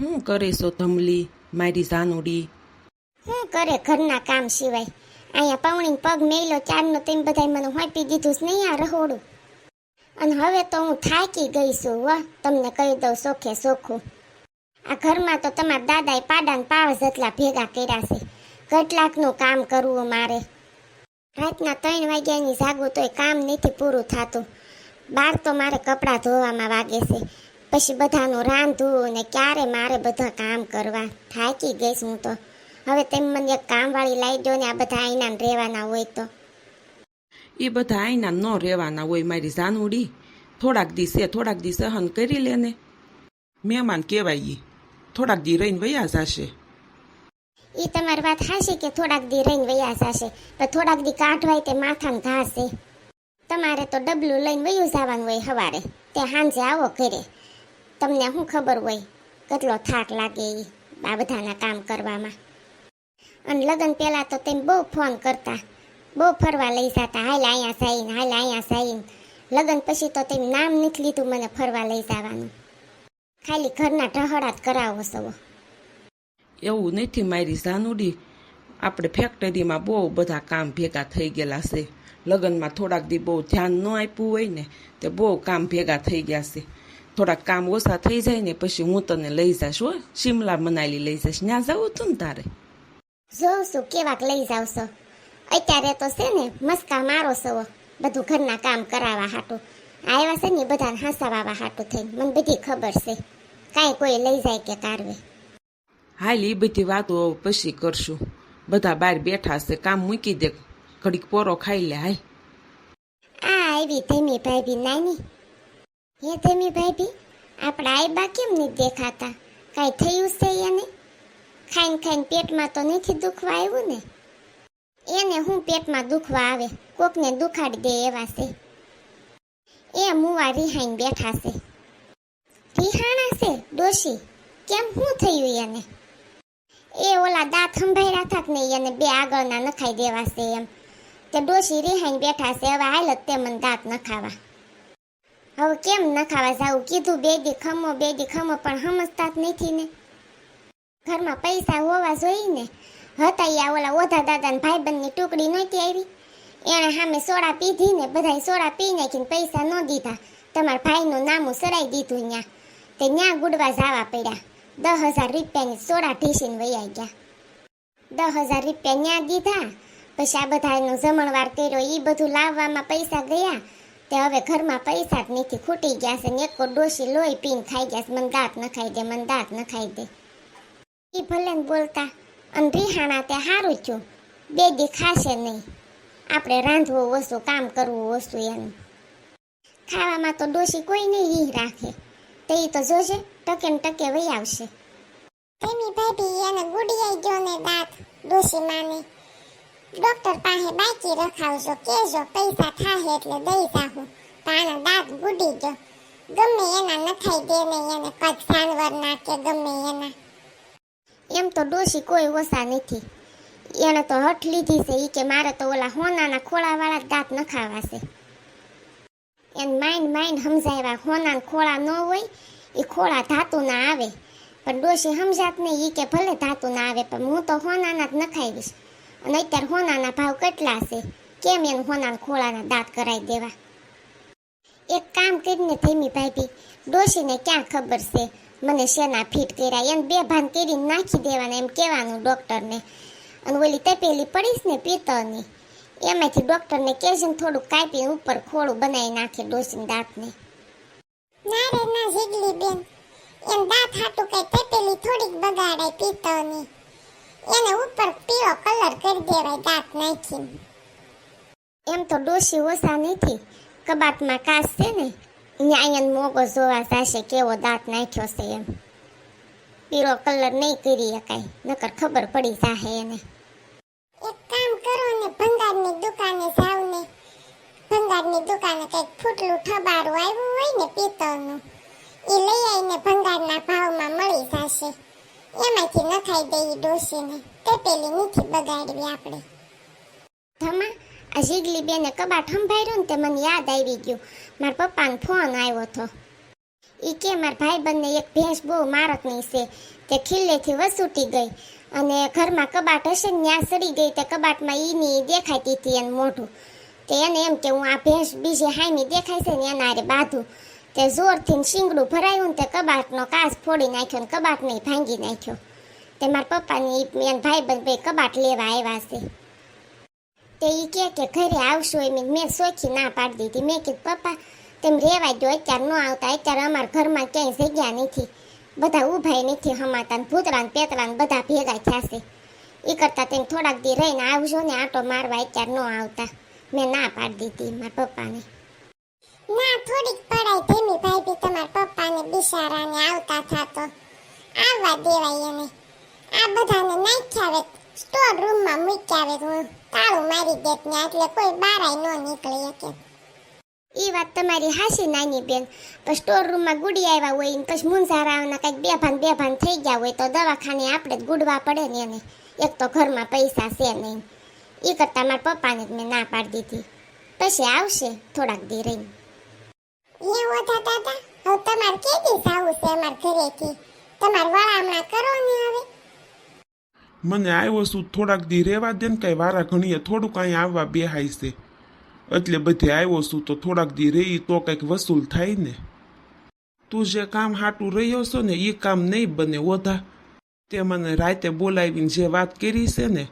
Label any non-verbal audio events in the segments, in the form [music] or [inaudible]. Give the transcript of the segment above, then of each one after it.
શું કરે સો ધમલી મારી જાનુડી? હું કરે ઘરના કામ સિવાય? અહીંયા પવણી પગ મેલો ચારનો તેમ બધાય મને હોંપી દીધું છે નહીં આ રહોડું. અને હવે તો હું થાકી ગઈ છું વાહ તમને કહી દઉં સોખે સોખું. આ ઘરમાં તો તમારા દાદાએ પાડાને પાવ જેટલા ભેગા કર્યા છે. કેટલાકનું કામ કરવું મારે. રાતના ત્રણ વાગ્યાની જાગું તોય કામ નથી પૂરું થતું. બાર તો મારે કપડાં ધોવામાં વાગે છે. પછી બધાનું રાંધું ને ક્યારે મારે બધા કામ કરવા? થાકી ગઈશ હું તો. હવે તેમ મને એક કામવાળી લાવી દો ને આ બધા આઈના રહેવાના હોય તો. એ બધા આઈના ન રહેવાના હોય મારી જાનુડી થોડાક દિવસે થોડાક દી સહન કરી લે ને. મહેમાન કહેવાય થોડાક દી રહીને વયા જશે. એ તમારી વાત હાશે કે થોડાક દી રહીને વયા જશે? પણ થોડાક દી કાઢવાય તે માથાને છે. તમારે તો ડબલું લઈને વયું જવાનું હોય સવારે તે સાંજે આવો ઘરે. તમને શું ખબર હોય? કેટલો થાક લાગે એ આ બધાના કામ કરવામાં. અને લગ્ન પહેલાં તો તેમ બહુ ફોન કરતા. બહુ ફરવા લઈ જતા હાલ અહીંયા સાઈન, હાલ અહીંયા સાઈન. લગ્ન પછી તો તેમ નામ નથી લીધું મને ફરવા લઈ જવાનું ખાલી ઘરના ઢહડા જ કરાવો સવો. એવું નથી મારી જાનુડી આપણે ફેક્ટરીમાં બહુ બધા કામ ભેગા થઈ ગયેલા છે. લગ્નમાં થોડાક દી બહુ ધ્યાન ન આપ્યું હોય ને, તે બહુ કામ ભેગા થઈ ગયા છે. થોડાક કામ ઓછા થઈ જાય ને પછી હું તને લઈ જઈશ હો શિમલા મનાલી લઈ જઈશ ત્યાં જવું તું ને તારે જોઉં કેવાક લઈ જાવ છો અત્યારે તો છે ને મસ્કા મારો સવો બધું ઘરના કામ કરાવવા હાટું આવ્યા છે ને બધાને હસાવવા હાટું થઈને મને બધી ખબર છે કાંઈ કોઈ લઈ જાય કે કારવે હાલ એ બધી વાતો પછી કરશું બધા બહાર બેઠા છે કામ મૂકી દે ઘડીક પોરો ખાઈ લે હાય આ આવી ધીમી ભાઈ નાની હે ધીમી ભાભી આપણા આઈબા કેમ નહીં દેખાતા? કાંઈ થયું છે એને? ખાઈને ખાઈને પેટમાં તો નથી દુખવા આવ્યું ને? એને હું પેટમાં દુખવા આવે, કોકને દુખાડી દે એવા છે. એ મુવા રિહાઈને બેઠા છે. રિહાણા છે, ડોશી, કેમ શું થયું એને? એ ઓલા દાંત સંભાળ્યા થાક ને એને બે આગળના નખાઈ દેવા છે એમ. તે ડોશી રિહાઈને બેઠા છે, હવે હાલ જ તે મને દાંત નખાવા. હવે કેમ નખાવા જાવું? કીધું બે દી ખમો બે દી ખમો, પણ સમજતા જ નથી ને. ઘરમાં પૈસા હોવા જોઈએ ને. હતા યા ઓલા ઓધા દાદાને ભાઈબંધની ટુકડી નહોતી આવી. એણે સામે સોડા પીધી ને, બધાય સોડા પી નાખીને પૈસા ન દીધા. તમારા ભાઈનું નામું સરાઈ દીધું ત્યાં તે ન્યા ગુડવા જાવા પડ્યા. દસ હજાર રૂપિયાની સોડા ઢીસીને વૈયા ગયા. દસ હજાર રૂપિયા ન્યા દીધા. પછી આ બધાનો જમણવાર કર્યો એ બધું લાવવામાં પૈસા ગયા. તે હવે ઘરમાં પૈસા જ નથી, ખૂટી ગયા છે ને એક ડોશી લોહી પીને ખાઈ ગયા છે, મને દાંત ન ખાઈ દે, મને દાંત ન ખાઈ દે. એ ભલે ને બોલતા, અને રિહાણા તે સારું થયું. બે દી ખાશે નહીં. આપણે રાંધવું ઓછું, કામ કરવું ઓછું એનું ખાવામાં તો ડોશી કોઈ નહીં રીહ રાખે. તે તો જોશે, ટકે ને ટકે વહી આવશે. તેમી ભાભી એને ગુડિયાઈ ગયો ને દાંત, ડોશી માને. ડોક્ટર પાસે બાકી રખાવજો કેજો પૈસા થાય એટલે દઈ જાહું. તાના દાંત ગુડી ગયો. ગમે એના નખાઈ દે ને એને કચ્છ જાનવર ના કે ગમે એના. એમ તો ડોશી કોઈ ઓછા નથી. એણે તો હઠ લીધી છે એ કે મારે તો ઓલા હોનાના ખોળાવાળા દાંત નખાવા છે. એમ માઇન્ડ માઇન્ડ સમજાવ્યા હોના ખોળા ન હોય એ ખોળા ધાતુના આવે. પણ ડોશી સમજાત નહીં એ કે ભલે ધાતુના આવે, પણ હું તો હોનાના જ નખાવીશ અને અત્યારે હોનાના ભાવ કેટલા છે? કેમ એને હોનાના ખોળાના દાંત કરાવી દેવા? એક કામ કરીને ધીમી ભાભી ડોશીને ક્યાં ખબર છે? મને શેના ફીટ કર્યા? એને બે ભાન કરીને નાખી દેવાના, એમ કહેવાનું ડૉક્ટરને. અને ઓલી તપેલી પડીશ ને પિત્તળની, એમાંથી ડૉક્ટરને કહેશે ને થોડુંક કાપીને ઉપર ખોળું બનાવી નાખે ડોશીના દાંતને. ના રે, ના, જીગલી બેન. એમ દાંત હાટું કઈ તપેલી થોડીક બગાડાય પિત્તળની. એને ઉપર પીળો કલર કરી દેવાય, દાંત નાખીને. એમ તો ડોશી ઓછા નથી. કબાટમાં કાચ છે ને અહીંયા મોગો જોવા જશે કેવો દાંત નાખ્યો છે એમ. પીળો કલર નહીં કરી શકાય, નકર ખબર પડી જાહે એને. એક કામ કરો ને, ભંગારની દુકાને જાવ ને. ભંગારની દુકાને કંઈક ફૂટલું ઠબારું આવ્યું હોય ને, પિત્તળનું એ લઈ આવીને ભંગારના ભાવમાં મળી જશે એમાંથી દઈ ડોશીને તે પેલી નથી બગાડવી આપણે. ધમા આ જીગલી બેને કબાટ સંભાળ્યું ને તે મને યાદ આવી ગયું. મારા પપ્પાનો ફોન આવ્યો હતો. ઈ કે મારા ભાઈબંધને એક ભેંસ બહુ મારકની છે. તે ખીલ્લેથી વસૂટી ગઈ અને ઘરમાં કબાટ હશે ને ત્યાં સડી ગઈ તે કબાટમાં ઈની દેખાતી હતી એનું મોઢું. તે એને એમ કે હું આ ભેંસ બીજે હાઈમી દેખાય છે ને એના રે બાંધું. તે જોરથી શીંગડું ભરાયું ને તે કબાટનો કાચ ફોડી નાખ્યો ને કબાટને ભાંગી નાખ્યો. તે મારા પપ્પાની એના ભાઈબંધ ભાઈ કબાટ લેવા આવ્યા છે. તે ઈ કે કે ઘરે આવશો એમ મેં સોખી ના પાડી દીધી. મેં કીધું, પપ્પા, તેમ રેવા દો અત્યારે ન આવતા, અત્યારે અમારા ઘરમાં ક્યાંય જગ્યા નથી. બધા ઊભાય નથી હમાતા ને ભૂતરા ને પેતરા ને બધા ભેગા થયા છે. એ કરતાં તેમ થોડાક દી રહીને આવજો ને આટો મારવા અત્યારે ન આવતા. મેં ના પાડી દીધી મારા પપ્પાને. ના, થોડીક પડાય ધીમી ભાઈ બી તમારા પપ્પાને બિચારાને આવતા થતો આવવા દેવાય એને. આ બધાને નાખ્યા આવે સ્ટોર રૂમમાં મૂક્યા આવે હું તાળું મારી દેત ને એટલે કોઈ બારાય ન નીકળી શકે. એ વાત તમારી હાસી નાની બેન. પણ સ્ટોર રૂમમાં ગુડી આવ્યા હોય ને પછી મુંજારાના કંઈક બે ભાન બે ભાન થઈ ગયા હોય તો દવાખાને આપણે જ ગુડવા પડે ને એને. એક તો ઘરમાં પૈસા છે નહીં. એ કરતા મારા પપ્પાને જ મેં ના પાડી દીધી. પછી આવશે થોડાક દી રહીને. એવું હતા દાદા હવે તમારે કે દી જાવું છે અમારા ઘરેથી? તમારે વળામણા કરો ને હવે? મને આવ્યો છું, થોડાક દી રહેવા દે ને કાંઈ વારા ઘણીએ થોડુંક અહીં આવવા બેહાય છે. એટલે બધે આવ્યો છું તો થોડાક દી રહી તો કંઈક વસૂલ થાય ને. તું જે કામ હાટું રહ્યો છો ને એ કામ નહીં બને, ઓધા. તે મને રાતે બોલાવીને જે વાત કરી છે ને,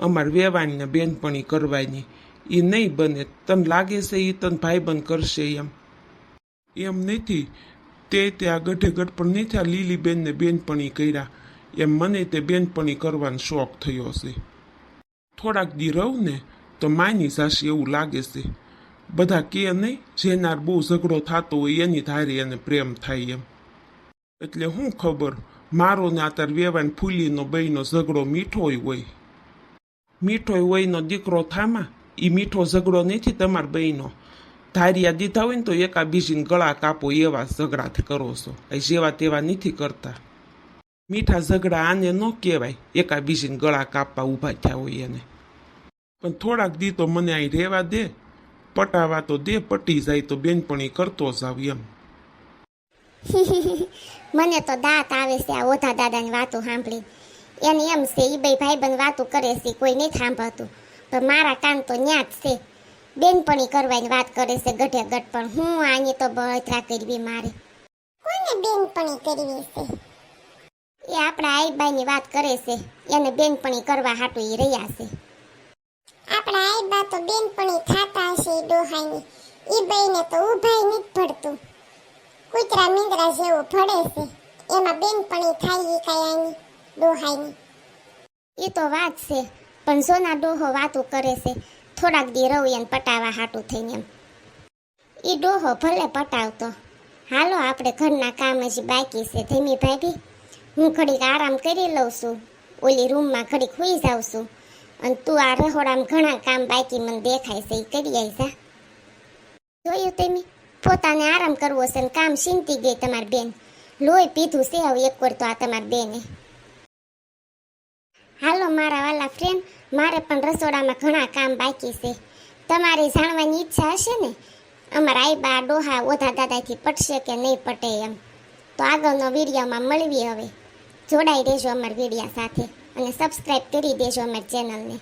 અમાર વેવાણીને બેનપણી કરવાની. એ નહીં બને, તને લાગે છે એ તને ભાઈબંધ કરશે એમ. એમ નથી. તે ત્યાં ગઢે ગઢ પણ નહીં થયા, લીલીબેનને બેનપણી કર્યા. એમ મને તે બેનપણી કરવાનો શોખ થયો છે. થોડાક દી રહું ને તો માની જાશે એવું લાગે છે. બધા કે નહીં જેનાર બહુ ઝઘડો થતો હોય એની ધારે એને પ્રેમ થાય એમ. એટલે શું ખબર, મારો ને આતાર વેવાન ફૂલીનો બહીનો ઝઘડો મીઠોય હોય. મીઠોય હોયનો દીકરો થામા એ મીઠો ઝઘડો નથી તમાર બહીનો. ધારિયા દીધા હોય ને તો એકા બીજીને ગળા કાપો એવા ઝઘડા કરો છો. જેવા તેવા નથી કરતા. મીઠા ઝઘડા આને ન કહેવાય. એકા બીજીને ગળા કાપવા ઊભા થયા હોય એને. પણ થોડાક દી તો મને અહીં રહેવા દે. પટાવા તો દે પટી જાય તો બેનપણી કરતો જાવ એમ. [laughs] મને તો દાંત આવે છે આ ઓધા દાદાની વાતો સાંભળી એને એમ છે ઈ બે ભાઈબંધ વાતો કરે છે કોઈ નહીં સાંભળતું. પણ મારા કાન તો ન્યા જ છે. બેનપણી કરવાની વાત કરે છે ગઢે ગઢ પણ હું આની તો બળતરા કરવી મારે. કોને બેનપણી કરવી છે? એ આપણા આઈબાની વાત કરે છે એને બેનપણી કરવા હાટુ ઈ રહ્યા છે. આપણા આઈબા તો બેનપણી ખાતા હશે ઈ ડોહાની ઈ બેને તો ઉભાઈ નહીં પડતું કૂતરા મીંદરા જેવું ફળે છે એમાં બેનપણી થાય ઈ કઈ આની ડોહાઈની. એ તો વાત છે પણ સોના ડોહો વાતો કરે છે થોડાક દી રહું એને પટાવા હાટું થઈને એમ. ઈ ડોહો ભલે પટાવતો. હાલો આપણે ઘરના કામ હજી બાકી છે ધીમી ભાભી. હું ઘડીક આરામ કરી લઉં છું. ઓલી રૂમમાં ઘડીક હોઈ જાઉં છું. અને તું આ રહોડામાં ઘણા કામ બાકી મને દેખાય છે એ કરી આવીશ જોયું તમે? પોતાને આરામ કરવો છે ને કામ ચીંતી ગઈ તમારી બેન. લોહી પીધું છે હવે એક વાર તો આ તમારી બેને. હાલો મારા વાલા ફ્રેન્ડ મારે પણ રસોડામાં ઘણા કામ બાકી છે. તમારે જાણવાની ઈચ્છા હશે ને? અમારા આઈબા ડોહા ઓધા દાદાથી પટશે કે નહીં પટે એમ. તો આગળનો વિડીયોમાં મળવી હવે. જોડાઈ રહેજો અમારા વિડીયા સાથે અને સબસ્ક્રાઈબ કરી દેજો અમારી ચેનલને